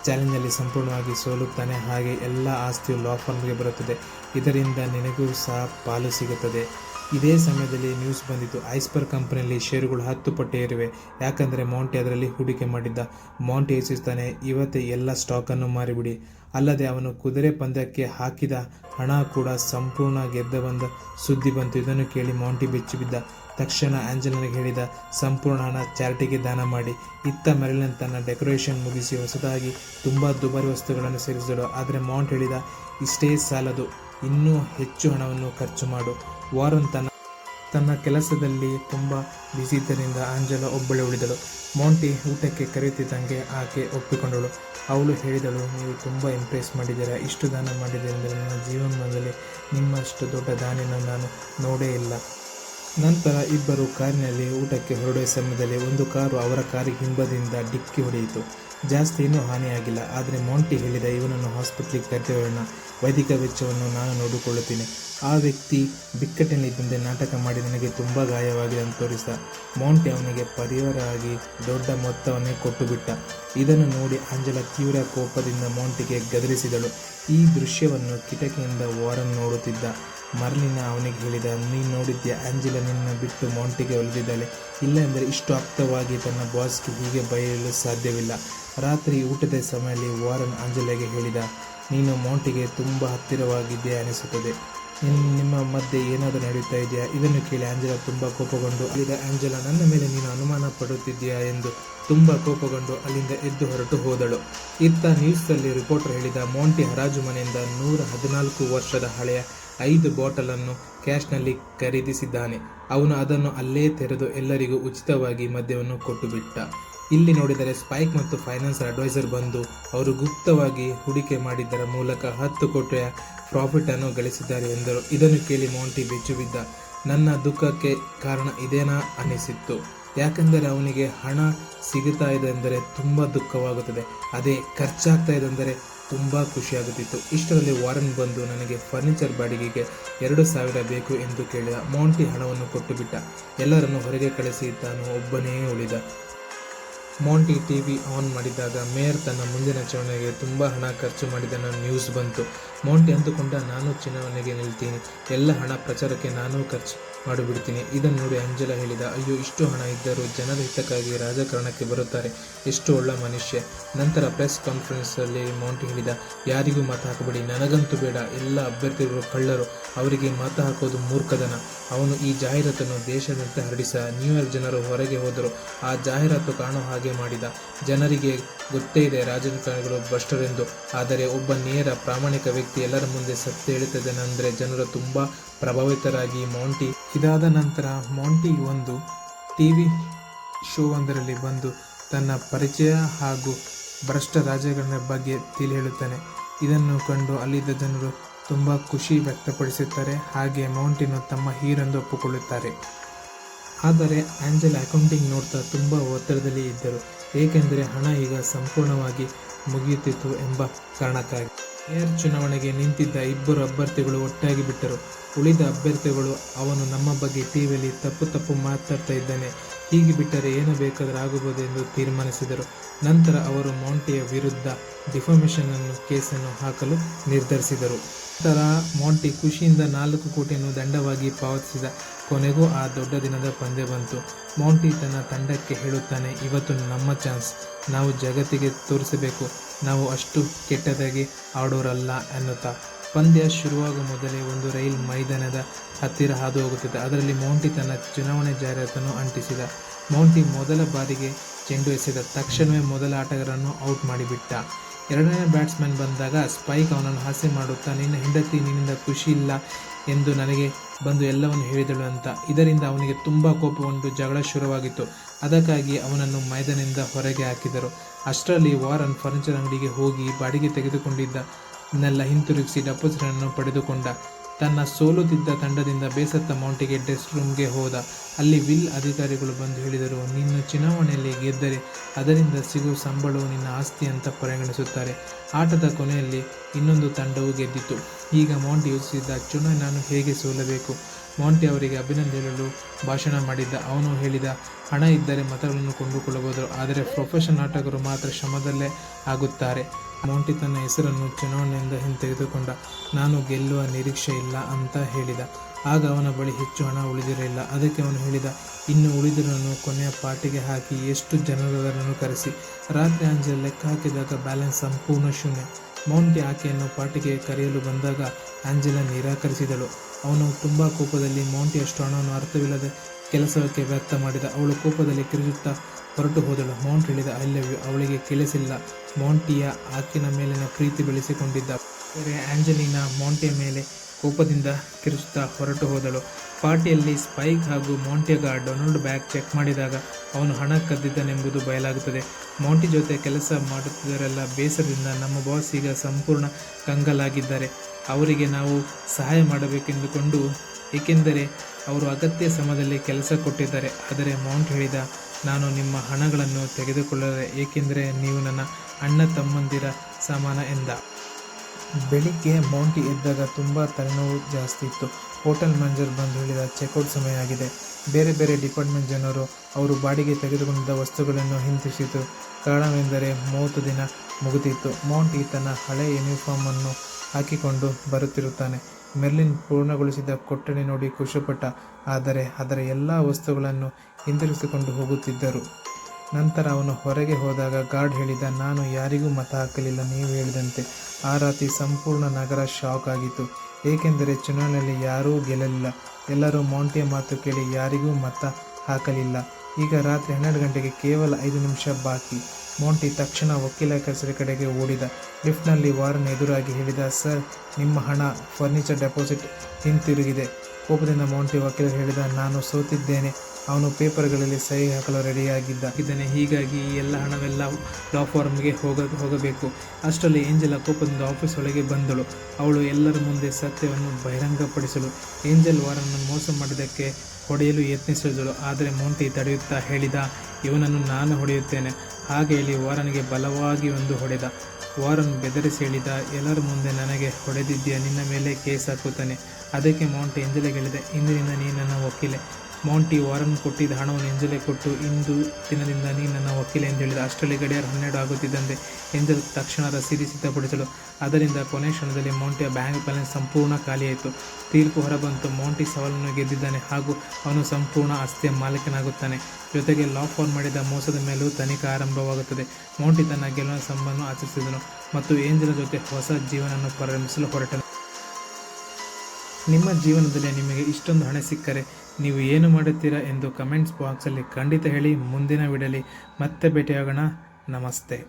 ಚಾಲೆಂಜಲ್ಲಿ ಸಂಪೂರ್ಣವಾಗಿ ಸೋಲುತ್ತಾನೆ. ಹಾಗೆ ಎಲ್ಲ ಆಸ್ತಿಯು ಲಾ ಫರ್ಮ್ಗೆ ಬರುತ್ತದೆ. ಇದರಿಂದ ನಿನಗೂ ಸಹ ಪಾಲು ಸಿಗುತ್ತದೆ. ಇದೇ ಸಮಯದಲ್ಲಿ ನ್ಯೂಸ್ ಬಂದಿತ್ತು. ಐಸ್ಪರ್ ಕಂಪನಿಯಲ್ಲಿ ಷೇರುಗಳು ಹತ್ತು ಪಟ್ಟು ಏರಿವೆ. ಯಾಕಂದರೆ ಮೌಂಟಿ ಅದರಲ್ಲಿ ಹೂಡಿಕೆ ಮಾಡಿದ್ದ. ಮೌಂಟಿ ಯೋಚಿಸ್ತಾನೆ ಇವತ್ತೇ ಎಲ್ಲ ಸ್ಟಾಕನ್ನು ಮಾರಿಬಿಡಿ. ಅಲ್ಲದೆ ಅವನು ಕುದುರೆ ಪಂದ್ಯಕ್ಕೆ ಹಾಕಿದ ಹಣ ಕೂಡ ಸಂಪೂರ್ಣ ಗೆದ್ದ ಬಂದ ಸುದ್ದಿ ಬಂತು. ಇದನ್ನು ಕೇಳಿ ಮೌಂಟಿ ಬೆಚ್ಚಿಬಿದ್ದ ತಕ್ಷಣ ಆಂಜಲನಿಗೆ ಹೇಳಿದ, ಸಂಪೂರ್ಣ ಹಣ ಚಾರಿಟಿಗೆ ದಾನ ಮಾಡಿ. ಇತ್ತ ಮರಳಿನ ತನ್ನ ಡೆಕೋರೇಷನ್ ಮುಗಿಸಿ ಹೊಸದಾಗಿ ತುಂಬ ದುಬಾರಿ ವಸ್ತುಗಳನ್ನು ಸೇರಿಸಿದಳು. ಆದರೆ ಮೌಂಟ್ ಹೇಳಿದ, ಇಷ್ಟೇ ಸಾಲದು. ಇನ್ನೂ ಹೆಚ್ಚು ಹಣವನ್ನು ಖರ್ಚು ಮಾಡು. ವಾರನ್ ತನ್ನ ತನ್ನ ಕೆಲಸದಲ್ಲಿ ತುಂಬ ಬ್ಯುಸಿ ಇದ್ದರಿಂದ ಆಂಜಲ ಒಬ್ಬಳೆ ಉಳಿದಳು. ಮೌಂಟಿ ಊಟಕ್ಕೆ ಕರೆಯುತ್ತಿದ್ದಂಗೆ ಆಕೆ ಒಪ್ಪಿಕೊಂಡಳು. ಅವಳು ಹೇಳಿದಳು, ನೀವು ತುಂಬ ಇಂಪ್ರೆಸ್ ಮಾಡಿದ್ದೀರಾ. ಇಷ್ಟು ದಾನ ಮಾಡಿದ್ದರಿಂದ ನನ್ನ ಜೀವನದಲ್ಲಿ ನಿಮ್ಮಷ್ಟು ದೊಡ್ಡ ದಾನಿನ ನಾನು ನೋಡೇ ಇಲ್ಲ. ನಂತರ ಇಬ್ಬರು ಕಾರಿನಲ್ಲಿ ಊಟಕ್ಕೆ ಹೊರಡುವ ಸಮಯದಲ್ಲಿ ಒಂದು ಕಾರು ಅವರ ಕಾರಿಗೆ ಹಿಂಬದಿಂದ ಡಿಕ್ಕಿ ಹೊಡೆಯಿತು. ಜಾಸ್ತಿ ಏನೂ ಹಾನಿಯಾಗಿಲ್ಲ ಆದರೆ ಮೌಂಟಿ ಹೇಳಿದ ಇವನನ್ನು ಹಾಸ್ಪಿಟ್ಲಿಗೆ ಕರೆದೊಯ್ಯೋಣ ವೈದಿಕ ವೆಚ್ಚವನ್ನು ನಾನು ನೋಡಿಕೊಳ್ಳುತ್ತೇನೆ. ಆ ವ್ಯಕ್ತಿ ಬಿಕ್ಕಟ್ಟಿನಿದ್ದಂತೆ ನಾಟಕ ಮಾಡಿ ನನಗೆ ತುಂಬ ಗಾಯವಾಗಿದೆ ಅಂತ ತೋರಿಸಿದ. ಮೌಂಟಿ ಅವನಿಗೆ ಪರಿಹಾರವಾಗಿ ದೊಡ್ಡ ಮೊತ್ತವನ್ನೇ ಕೊಟ್ಟು ಬಿಟ್ಟ. ಇದನ್ನು ನೋಡಿ ಅಂಜಲ ತೀವ್ರ ಕೋಪದಿಂದ ಮೌಂಟಿಗೆ ಗದರಿಸಿದಳು. ಈ ದೃಶ್ಯವನ್ನು ಕಿಟಕಿಯಿಂದ ವಾರನ್ ನೋಡುತ್ತಿದ್ದ. ಮರ್ಲಿನ ಅವನಿಗೆ ಹೇಳಿದ ನೀನು ನೋಡಿದ್ಯಾ, ಆಂಜಿಲ ನಿನ್ನ ಬಿಟ್ಟು ಮೌಂಟಿಗೆ ಒಲಿದಿದ್ದಾಳೆ. ಇಲ್ಲ ಅಂದರೆ ಇಷ್ಟು ಆಪ್ತವಾಗಿ ತನ್ನ ಬಾಸ್ಗೆ ಹೀಗೆ ಬಯಲು ಸಾಧ್ಯವಿಲ್ಲ. ರಾತ್ರಿ ಊಟದ ಸಮಯದಲ್ಲಿ ವಾರನ್ ಆಂಜಲಾಗೆ ಹೇಳಿದ, ನೀನು ಮೌಂಟಿಗೆ ತುಂಬ ಹತ್ತಿರವಾಗಿದೆಯಾ ಅನಿಸುತ್ತದೆ. ನಿಮ್ಮ ಮಧ್ಯೆ ಏನಾದರೂ ನಡೀತಾ ಇದೆಯಾ? ಇದನ್ನು ಕೇಳಿ ಆಂಜಲ ತುಂಬ ಕೋಪಗೊಂಡು, ಅಲ್ಲಿದ ಆಂಜಲ, ನನ್ನ ಮೇಲೆ ನೀನು ಅನುಮಾನ ಪಡುತ್ತಿದ್ದೀಯಾ? ಎಂದು ತುಂಬ ಕೋಪಗೊಂಡು ಅಲ್ಲಿಂದ ಎದ್ದು ಹೊರಟು ಹೋದಳು. ಇತ್ತ ನ್ಯೂಸ್ನಲ್ಲಿ ರಿಪೋರ್ಟರ್ ಹೇಳಿದ, ಮೌಂಟಿ ಹರಾಜು ಮನೆಯಿಂದ ನೂರ ಹದಿನಾಲ್ಕು ವರ್ಷದ ಹಳೆಯ ಐದು ಬಾಟಲನ್ನು ಕ್ಯಾಶ್ನಲ್ಲಿ ಖರೀದಿಸಿದ್ದಾನೆ. ಅವನು ಅದನ್ನು ಅಲ್ಲೇ ತೆರೆದು ಎಲ್ಲರಿಗೂ ಉಚಿತವಾಗಿ ಮದ್ಯವನ್ನು ಕೊಟ್ಟು ಬಿಟ್ಟ ಇಲ್ಲಿ ನೋಡಿದರೆ ಸ್ಪೈಕ್ ಮತ್ತು ಫೈನಾನ್ಸ್ ಅಡ್ವೈಸರ್ ಬಂದು ಅವರು ಗುಪ್ತವಾಗಿ ಹೂಡಿಕೆ ಮಾಡಿದ್ದರ ಮೂಲಕ ಹತ್ತು ಕೋಟಿಯ ಪ್ರಾಫಿಟ್ ಅನ್ನು ಗಳಿಸಿದ್ದಾರೆ ಎಂದರು. ಇದನ್ನು ಕೇಳಿ ಮೌಂಟಿ ಬೆಚ್ಚು ಬಿದ್ದ ನನ್ನ ದುಃಖಕ್ಕೆ ಕಾರಣ ಇದೇನಾ ಅನಿಸಿತ್ತು ಯಾಕೆಂದರೆ ಅವನಿಗೆ ಹಣ ಸಿಗುತ್ತಾ ಇದೆ ಎಂದರೆ ತುಂಬ ದುಃಖವಾಗುತ್ತದೆ. ಅದೇ ಖರ್ಚಾಗ್ತಾ ಇದೆ ಅಂದರೆ ತುಂಬ ಖುಷಿಯಾಗುತ್ತಿತ್ತು. ಇಷ್ಟರಲ್ಲಿ ವಾರನ್ ಬಂದು ನನಗೆ ಫರ್ನಿಚರ್ ಬಾಡಿಗೆಗೆ ಎರಡು ಸಾವಿರ ಬೇಕು ಎಂದು ಕೇಳಿದ. ಮೌಂಟಿ ಹಣವನ್ನು ಕೊಟ್ಟು ಬಿಟ್ಟ ಎಲ್ಲರನ್ನು ಹೊರಗೆ ಕಳಿಸಿ ತಾನು ಒಬ್ಬನೇ ಉಳಿದ. ಮೌಂಟಿ ಟಿವಿ ಆನ್ ಮಾಡಿದಾಗ ಮೇಯರ್ ತನ್ನ ಮುಂದಿನ ಚುನಾವಣೆಗೆ ತುಂಬ ಹಣ ಖರ್ಚು ಮಾಡಿದ ನ್ಯೂಸ್ ಬಂತು. ಮೌಂಟಿ ಅಂದುಕೊಂಡ, ನಾನು ಚುನಾವಣೆಗೆ ನಿಲ್ತೀನಿ. ಎಲ್ಲ ಹಣ ಪ್ರಚಾರಕ್ಕೆ ನಾನು ಖರ್ಚು ಮಾಡಿಬಿಡ್ತೀನಿ. ಇದನ್ನು ನೋಡಿ ಅಂಜಲ ಹೇಳಿದ, ಅಯ್ಯೋ, ಇಷ್ಟು ಹಣ ಇದ್ದರೂ ಜನರ ಹಿತಕ್ಕಾಗಿ ರಾಜಕಾರಣಕ್ಕೆ ಬರುತ್ತಾರೆ. ಎಷ್ಟು ಒಳ್ಳೆ ಮನುಷ್ಯ. ನಂತರ ಪ್ರೆಸ್ ಕಾನ್ಫರೆನ್ಸಲ್ಲಿ ಮೌಂಟ್ ಹೇಳಿದ, ಯಾರಿಗೂ ಮತ ಹಾಕಬೇಡಿ. ನನಗಂತೂ ಬೇಡ. ಎಲ್ಲ ಅಭ್ಯರ್ಥಿಗಳು ಕಳ್ಳರು. ಅವರಿಗೆ ಮತ ಹಾಕೋದು ಮೂರ್ಖದನ ಅವನು ಈ ಜಾಹೀರಾತನ್ನು ದೇಶದಂತೆ ಹರಡಿಸ. ನ್ಯೂಯಾರ್ಕ್ ಜನರು ಹೊರಗೆ ಹೋದರು. ಆ ಜಾಹೀರಾತು ಕಾಣೋ ಹಾಗೆ ಮಾಡಿದ. ಜನರಿಗೆ ಗೊತ್ತೇ ಇದೆ, ರಾಜಕಾರಣಿಗಳು ಭ್ರಷ್ಟರೆಂದು. ಆದರೆ ಒಬ್ಬ ನೇರ ಪ್ರಾಮಾಣಿಕ ವ್ಯಕ್ತಿ ಎಲ್ಲರ ಮುಂದೆ ಸತ್ಯ ಅಂದರೆ ಜನರು ತುಂಬ ಪ್ರಭಾವಿತರಾಗಿ ಮೌಂಟಿ. ಇದಾದ ನಂತರ ಮೌಂಟಿ ಒಂದು ಟಿ ವಿ ಶೋ ಒಂದರಲ್ಲಿ ಬಂದು ತನ್ನ ಪರಿಚಯ ಹಾಗೂ ಭ್ರಷ್ಟ ರಾಜಕಾರಣ ಬಗ್ಗೆ ತಿಳಿ ಹೇಳುತ್ತಾನೆ ಇದನ್ನು ಕಂಡು ಅಲ್ಲಿದ್ದ ಜನರು ತುಂಬ ಖುಷಿ ವ್ಯಕ್ತಪಡಿಸುತ್ತಾರೆ. ಹಾಗೆ ಮೌಂಟಿನು ತಮ್ಮ ಹೀರೆಂದು ಒಪ್ಪಿಕೊಳ್ಳುತ್ತಾರೆ. ಆದರೆ ಆಂಜಲ್ ಅಕೌಂಟಿಂಗ್ ನೋಡ್ತಾ ತುಂಬ ಒತ್ತಡದಲ್ಲಿ ಇದ್ದರು. ಏಕೆಂದರೆ ಹಣ ಈಗ ಸಂಪೂರ್ಣವಾಗಿ ಮುಗಿಯುತ್ತಿತ್ತು ಎಂಬ ಕಾರಣಕ್ಕಾಗಿ. ಮೇಯರ್ ಚುನಾವಣೆಗೆ ನಿಂತಿದ್ದ ಇಬ್ಬರು ಅಭ್ಯರ್ಥಿಗಳು ಒಟ್ಟಾಗಿ ಬಿಟ್ಟರು. ಉಳಿದ ಅಭ್ಯರ್ಥಿಗಳು, ಅವನು ನಮ್ಮ ಬಗ್ಗೆ ಟಿವಿಯಲ್ಲಿ ತಪ್ಪು ತಪ್ಪು ಮಾತಾಡ್ತಾ ಇದ್ದಾನೆ. ಹೀಗೆ ಬಿಟ್ಟರೆ ಏನು ಬೇಕಾದರೂ ಆಗಬಹುದು ಎಂದು ತೀರ್ಮಾನಿಸಿದರು. ನಂತರ ಅವರು ಮೌಂಟಿಯ ವಿರುದ್ಧ ಡಿಫಾಮೇಷನ್ ಅನ್ನು, ಕೇಸನ್ನು ಹಾಕಲು ನಿರ್ಧರಿಸಿದರು. ನಂತರ ಮೌಂಟಿ ಖುಷಿಯಿಂದ ನಾಲ್ಕು ಕೋಟಿಯನ್ನು ದಂಡವಾಗಿ ಪಾವತಿಸಿದ. ಕೊನೆಗೂ ಆ ದೊಡ್ಡ ದಿನದ ಪಂದ್ಯ ಬಂತು. ಮೌಂಟಿ ತನ್ನ ತಂಡಕ್ಕೆ ಹೇಳುತ್ತಾನೆ, ಇವತ್ತು ನಮ್ಮ ಚಾನ್ಸ್. ನಾವು ಜಗತ್ತಿಗೆ ತೋರಿಸಬೇಕು. ನಾವು ಅಷ್ಟು ಕೆಟ್ಟದಾಗಿ ಆಡೋರಲ್ಲ ಎನ್ನುತ್ತಾ. ಪಂದ್ಯ ಶುರುವಾಗುವ ಮೊದಲೇ ಒಂದು ರೈಲ್ ಮೈದಾನದ ಹತ್ತಿರ ಹಾದು ಹೋಗುತ್ತದೆ ಅದರಲ್ಲಿ ಮೌಂಟಿ ತನ್ನ ಚುನಾವಣೆ ಜಾಹೀರಾತನ್ನು ಅಂಟಿಸಿದ. ಮೌಂಟಿ ಮೊದಲ ಬಾರಿಗೆ ಚೆಂಡು ಎಸೆದ ತಕ್ಷಣವೇ ಮೊದಲ ಆಟಗಾರನ್ನು ಔಟ್ ಮಾಡಿಬಿಟ್ಟ. ಎರಡನೇ ಬ್ಯಾಟ್ಸ್ಮನ್ ಬಂದಾಗ ಸ್ಪೈಕ್ ಅವನನ್ನು ಹಾಸ್ಯ ಮಾಡುತ್ತಾ, ನಿನ್ನ ಹೆಂಡತಿ ನಿನ್ನಿಂದ ಖುಷಿ ಇಲ್ಲ ಎಂದು ನನಗೆ ಬಂದು ಎಲ್ಲವನ್ನು ಹೇಳಿದಳು ಅಂತ. ಇದರಿಂದ ಅವನಿಗೆ ತುಂಬ ಕೋಪಗೊಂಡು ಜಗಳ ಶುರುವಾಗಿತ್ತು. ಅದಕ್ಕಾಗಿ ಅವನನ್ನು ಮೈದಾನದಿಂದ ಹೊರಗೆ ಹಾಕಿದರು. ಅಷ್ಟರಲ್ಲಿ ವಾರನ್ ಫರ್ನಿಚರ್ ಅಂಗಡಿಗೆ ಹೋಗಿ ಬಾಡಿಗೆ ತೆಗೆದುಕೊಂಡಿದ್ದನ್ನೆಲ್ಲ ಹಿಂತಿರುಗಿಸಿ ಡೆಪಾಸಿಟನ್ನು ಪಡೆದುಕೊಂಡ. ತನ್ನ ಸೋಲುತ್ತಿದ್ದ ತಂಡದಿಂದ ಬೇಸತ್ತ ಮೌಂಟಿಗೆ ಡ್ರೆಸ್ ರೂಮ್ಗೆ ಹೋದ. ಅಲ್ಲಿ ವಿಲ್ ಅಧಿಕಾರಿಗಳು ಬಂದು ಹೇಳಿದರು ನಿನ್ನ ಚುನಾವಣೆಯಲ್ಲಿ ಗೆದ್ದರೆ ಅದರಿಂದ ಸಿಗುವ ಸಂಬಳವು ನಿನ್ನ ಆಸ್ತಿ ಅಂತ ಪರಿಗಣಿಸುತ್ತಾರೆ. ಆಟದ ಕೊನೆಯಲ್ಲಿ ಇನ್ನೊಂದು ತಂಡವು ಗೆದ್ದಿತು. ಈಗ ಮೌಂಟಿ ಯೋಚಿಸಿದ್ದ ಚುನ ನಾನು ಹೇಗೆ ಸೋಲಬೇಕು? ಮೌಂಟಿ ಅವರಿಗೆ ಅಭಿನಂದಿಸಲು ಭಾಷಣ ಮಾಡಿದ್ದ, ಅವನು ಹೇಳಿದ ಹಣ ಇದ್ದರೆ ಮತಗಳನ್ನು ಕೊಂಡುಕೊಳ್ಳಬಹುದು, ಆದರೆ ಪ್ರೊಫೆಷನ್ ಆಟಗಾರರು ಮಾತ್ರ ಶ್ರಮದಲ್ಲೇ ಆಗುತ್ತಾರೆ. ಮೌಂಟಿ ತನ್ನ ಹೆಸರನ್ನು ಚುನಾವಣೆಯಿಂದ ಹಿಂತೆಗೆದುಕೊಂಡ. ನಾನು ಗೆಲ್ಲುವ ನಿರೀಕ್ಷೆ ಇಲ್ಲ ಅಂತ ಹೇಳಿದ. ಆಗ ಅವನ ಬಳಿ ಹೆಚ್ಚು ಹಣ ಉಳಿದಿರಲಿಲ್ಲ. ಅದಕ್ಕೆ ಅವನು ಹೇಳಿದ, ಇನ್ನು ಉಳಿದಿರನ್ನು ಕೊನೆಯ ಪಾರ್ಟಿಗೆ ಹಾಕಿ ಎಷ್ಟು ಜನರನ್ನು ಕರೆಸಿ? ರಾತ್ರಿ ಅಂಜಲ್ ಲೆಕ್ಕ ಹಾಕಿದಾಗ ಬ್ಯಾಲೆನ್ಸ್ ಸಂಪೂರ್ಣ ಶೂನ್ಯ. ಮೌಂಟಿ ಆಕೆಯನ್ನು ಪಾರ್ಟಿಗೆ ಕರೆಯಲು ಬಂದಾಗ ಆಂಜೆಲಾ ನಿರಾಕರಿಸಿದಳು. ಅವನು ತುಂಬ ಕೋಪದಲ್ಲಿ ಮೌಂಟಿ ಅಷ್ಟು ಹಣವನ್ನು ಅರ್ಥವಿಲ್ಲದೆ ಕೆಲಸಕ್ಕೆ ವ್ಯರ್ಥ ಮಾಡಿದ. ಅವಳು ಕೋಪದಲ್ಲಿ ಕಿರುಚುತ್ತಾ ಹೊರಟು ಹೋದಳು. ಮೌಂಟ್ ಹೇಳಿದ ಐ ಅವಳಿಗೆ ಕೇಳಿಸಿಲ್ಲ. ಮೌಂಟಿಯ ಆಕಿನ ಮೇಲಿನ ಪ್ರೀತಿ ಬೆಳೆಸಿಕೊಂಡಿದ್ದ ಬೇರೆ ಆಂಜಲಿನಾ ಮೌಂಟಿಯ ಮೇಲೆ ಕೋಪದಿಂದ ಕಿರುಚುತ್ತಾ ಹೊರಟು ಹೋದಳು. ಪಾರ್ಟಿಯಲ್ಲಿ ಸ್ಪೈಕ್ ಹಾಗೂ ಮೌಂಟಿಯಾಗ ಡೊನಾಲ್ಡ್ ಬ್ಯಾಗ್ ಚೆಕ್ ಮಾಡಿದಾಗ ಅವನು ಹಣ ಕದ್ದಿದ್ದನೆಂಬುದು ಬಯಲಾಗುತ್ತದೆ. ಮೌಂಟಿ ಜೊತೆ ಕೆಲಸ ಮಾಡುತ್ತಿದ್ದರೆಲ್ಲ ಬೇಸರದಿಂದ ನಮ್ಮ ಬಾಸ್ ಈಗ ಸಂಪೂರ್ಣ ಕಂಗಲಾಗಿದ್ದಾರೆ. ಅವರಿಗೆ ನಾವು ಸಹಾಯ ಮಾಡಬೇಕೆಂದುಕೊಂಡು, ಏಕೆಂದರೆ ಅವರು ಅಗತ್ಯ ಸಮಯದಲ್ಲಿ ಕೆಲಸ ಕೊಟ್ಟಿದ್ದಾರೆ. ಆದರೆ ಮೌಂಟ್ ಹೇಳಿದ, ನಾನು ನಿಮ್ಮ ಹಣಗಳನ್ನು ತೆಗೆದುಕೊಳ್ಳರೆ ಏಕೆಂದರೆ ನೀವು ನನ್ನ ಅಣ್ಣ ತಮ್ಮಂದಿರ ಸಮಾನ ಎಂದ. ಬೆಳಿಗ್ಗೆ ಮೌಂಟಿ ಎದ್ದಾಗ ತುಂಬ ತಲೆನೋವು ಜಾಸ್ತಿ ಇತ್ತು. ಹೋಟೆಲ್ ಮ್ಯಾನೇಜರ್ ಬಂದು ಹೇಳಿದ ಚೆಕ್ಔಟ್ ಸಮಯ ಆಗಿದೆ. ಬೇರೆ ಬೇರೆ ಡಿಪಾರ್ಟ್ಮೆಂಟ್ ಜನರು ಅವರು ಬಾಡಿಗೆ ತೆಗೆದುಕೊಂಡಿದ್ದ ವಸ್ತುಗಳನ್ನು ಹಿಂತಿರುಗಿಸಿತು ಕಾರಣವೆಂದರೆ ಮೂವತ್ತು ದಿನ ಮುಗಿದಿತ್ತು. ಮೌಂಟಿ ತನ್ನ ಹಳೆಯ ಯೂನಿಫಾರ್ಮನ್ನು ಹಾಕಿಕೊಂಡು ಬರುತ್ತಿರುತ್ತಾನೆ. ಮೆರ್ಲಿನ್ ಪೂರ್ಣಗೊಳಿಸಿದ ಕೊಠಡಿ ನೋಡಿ ಖುಷಿಪಟ್ಟ. ಆದರೆ ಅದರ ಎಲ್ಲ ವಸ್ತುಗಳನ್ನು ಹಿಂದಿರುಗಿಸಿಕೊಂಡು ಹೋಗುತ್ತಿದ್ದರು. ನಂತರ ಅವನು ಹೊರಗೆ ಹೋದಾಗ ಗಾರ್ಡ್ ಹೇಳಿದ, ನಾನು ಯಾರಿಗೂ ಮತ ಹಾಕಲಿಲ್ಲ, ನೀವು ಹೇಳಿದಂತೆ. ಆ ರಾತ್ರಿ ಸಂಪೂರ್ಣ ನಗರ ಶಾಕ್ ಆಗಿತ್ತು. ಏಕೆಂದರೆ ಚುನಾವಣೆಯಲ್ಲಿ ಯಾರೂ ಗೆಲ್ಲಲಿಲ್ಲ. ಎಲ್ಲರೂ ಮೌಂಟಿಯ ಮಾತು ಕೇಳಿ ಯಾರಿಗೂ ಮತ ಹಾಕಲಿಲ್ಲ. ಈಗ ರಾತ್ರಿ ಹನ್ನೆರಡು ಗಂಟೆಗೆ ಕೇವಲ ಐದು ನಿಮಿಷ ಬಾಕಿ. ಮೌಂಟಿ ತಕ್ಷಣ ವಕೀಲ ಕಚೇರಿ ಕಡೆಗೆ ಓಡಿದ. ಲಿಫ್ಟ್ನಲ್ಲಿ ವಾರನ್ ಎದುರಾಗಿ ಹೇಳಿದ, ಸರ್, ನಿಮ್ಮ ಹಣ ಫರ್ನಿಚರ್ ಡೆಪಾಸಿಟ್ ಹಿಂತಿರುಗಿದೆ. ಕೋಪದಿಂದ ಮೌಂಟಿ ವಕೀಲ ಹೇಳಿದ, ನಾನು ಸೋತಿದ್ದೇನೆ. ಅವನು ಪೇಪರ್ಗಳಲ್ಲಿ ಸಹಿ ಹಾಕಲು ರೆಡಿಯಾಗಿದ್ದ. ಇದನ್ನೇ ಹೀಗಾಗಿ ಈ ಎಲ್ಲ ಹಣವೆಲ್ಲ ಲಾ ಫಾರ್ಮ್ಗೆ ಹೋಗ, ಹೋಗಬೇಕು. ಅಷ್ಟರಲ್ಲಿ ಏಂಜಲ ಕೋಪದಿಂದ ಆಫೀಸ್ ಒಳಗೆ ಬಂದಳು. ಅವಳು ಎಲ್ಲರ ಮುಂದೆ ಸತ್ಯವನ್ನು ಬಹಿರಂಗಪಡಿಸಲು ಏಂಜಲ್ ವಾರನ್ನು ಮೋಸ ಮಾಡಿದ್ದಕ್ಕೆ ಹೊಡೆಯಲು ಯತ್ನಿಸಿದಳು. ಆದರೆ ಮೌಂಟಿ ತಡೆಯುತ್ತಾ ಹೇಳಿದ, ಇವನನ್ನು ನಾನು ಹೊಡೆಯುತ್ತೇನೆ. ಹಾಗೆ ಹೇಳಿ ವಾರನಿಗೆ ಬಲವಾಗಿ ಒಂದು ಹೊಡೆದ. ವಾರನ್ ಬೆದರಿಸಿ ಹೇಳಿದ, ಎಲ್ಲರ ಮುಂದೆ ನನಗೆ ಹೊಡೆದಿದ್ದೀಯ, ನಿನ್ನ ಮೇಲೆ ಕೇಸ್ ಹಾಕುತ್ತಾನೆ. ಅದಕ್ಕೆ ಮೌಂಟ್ ಎಂಜಲೆಗೆ ಹೇಳಿದೆ, ಇಂದಿನಿಂದ ನೀ ನನ್ನ ವಕೀಲೆ. ಮೌಂಟಿ ವಾರನ್ ಕೊಟ್ಟಿದ್ದ ಹಣವನ್ನು ಎಂಜಲೆ ಕೊಟ್ಟು, ಇಂದು ದಿನದಿಂದ ನೀ ನನ್ನ ವಕೀಲ ಎಂದು ಹೇಳಿದ ಅಷ್ಟರಲ್ಲಿ ಗಡಿಯಾರ ಹನ್ನೆರಡು ಆಗುತ್ತಿದ್ದಂತೆ ಎಂಜಲ್ ತಕ್ಷಣ ರಸೀದಿ ಸಿದ್ಧಪಡಿಸಲು. ಅದರಿಂದ ಕೊನೆ ಕ್ಷಣದಲ್ಲಿ ಮೌಂಟಿಯ ಬ್ಯಾಂಕ್ ಬ್ಯಾಲೆನ್ಸ್ ಸಂಪೂರ್ಣ ಖಾಲಿಯಾಯಿತು. ತೀರ್ಪು ಹೊರಬಂತು, ಮೌಂಟಿ ಸವಾಲನ್ನು ಗೆದ್ದಿದ್ದಾನೆ ಹಾಗೂ ಅವನು ಸಂಪೂರ್ಣ ಆಸ್ತಿಯ ಮಾಲೀಕನಾಗುತ್ತಾನೆ. ಜೊತೆಗೆ ಲಾ ಫೋನ್ ಮಾಡಿದ ಮೋಸದ ಮೇಲೂ ತನಿಖೆ ಆರಂಭವಾಗುತ್ತದೆ. ಮೌಂಟಿ ತನ್ನ ಗೆಲುವಿನ ಸಂಬಂಧ ಆಚರಿಸಿದನು ಮತ್ತು ಏಂಜಲ ಜೊತೆ ಹೊಸ ಜೀವನವನ್ನು ಪ್ರಾರಂಭಿಸಲು ಹೊರಟನು. ನಿಮ್ಮ ಜೀವನದಲ್ಲಿ ನಿಮಗೆ ಇಷ್ಟೊಂದು ಹಣ ಸಿಕ್ಕರೆ ನೀವು ಏನು ಮಾಡುತ್ತೀರಾ ಎಂದು ಕಮೆಂಟ್ಸ್ ಬಾಕ್ಸಲ್ಲಿ ಖಂಡಿತ ಹೇಳಿ ಮುಂದಿನ ವಿಡಲಿ ಮತ್ತೆ ಭೇಟಿಯಾಗೋಣ. ನಮಸ್ತೆ.